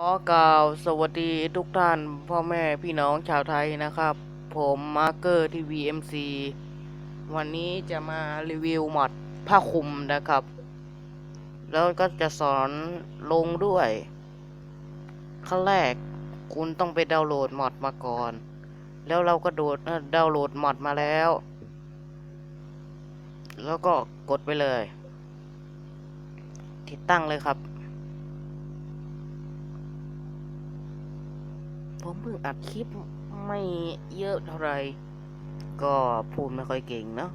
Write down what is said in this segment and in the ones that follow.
ขอกล่าวสวัสดีทุกท่านพ่อแม่พี่น้องชาวไทยนะครับ ผมมาร์เกอร์ที่ VMC วันนี้จะมารีวิวมอดผ้าคลุมนะครับ แล้วก็จะสอนลงด้วยขั้นแรกคุณต้องไปดาวน์โหลดมอดมาก่อน แล้วเราก็โดดดาวน์โหลดมอดมาแล้ว แล้วก็กดไปเลย ติดตั้งเลยครับ ผมเพิ่งอัดคลิปไม่เยอะเท่าไหรก็พูดไม่ค่อยเก่งเนาะ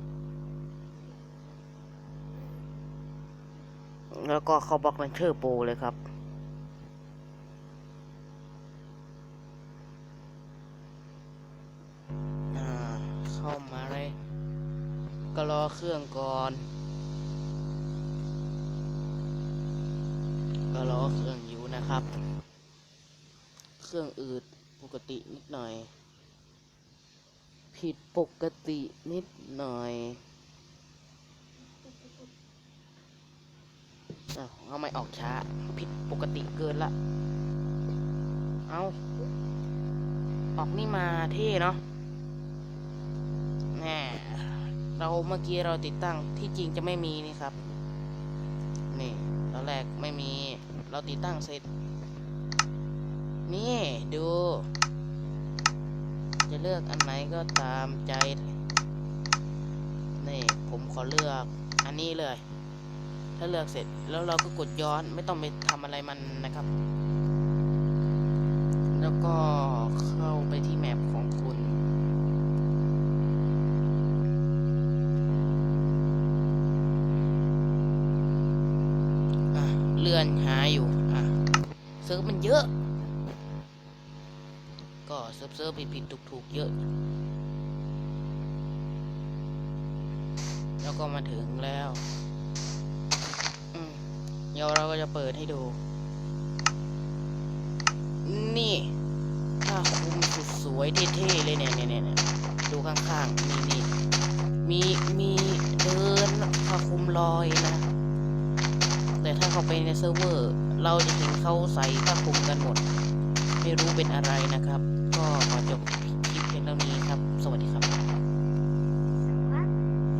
แล้วก็เข้าบล็อกเลนเชอร์โปรเลยครับ เข้ามาเลย ก็รอเครื่องก่อน ก็รอเครื่องอยู่นะครับ เครื่องอืด ปกตินิดหน่อย ผิดปกตินิดหน่อยอ้าวเอาไม่ออกช้า ผิดปกติเกินละ เอาออกนี่มาเท่เนาะแน่เราเมื่อกี้เราติดตั้งที่จริงจะไม่มีนี่ครับ นี่ตอนแรกไม่มี เราติดตั้งเสร็จ นี่ดู จะเลือกอันไหนก็ตามใจ นี่ผมขอเลือกอันนี้เลย ถ้าเลือกเสร็จแล้วเราก็กดย้อนไม่ต้องไปทำอะไรมันนะครับ แล้วก็เข้าไปที่แมปของคุณอะเลื่อนหาอยู่อะเซิร์ฟมันเยอะ ก็เซิร์ฟเซิร์ฟผิดผิดถูกถูกๆเยอะ แล้วก็มาถึงแล้วเดี๋ยวเราก็จะเปิดให้ดู นี่ผ้าคลุมสุดสวยเท่ๆเลยเนี่ยเนี่ยเนี่ยเนี่ยดูข้างๆนี่นี่มีมีเดินผ้าคลุมลอยนะ แต่ถ้าเขาไปในเซิร์ฟเวอร์ เราจะเห็นเขาใส่ผ้าคลุมกันหมด ไม่รู้เป็นอะไรนะครับ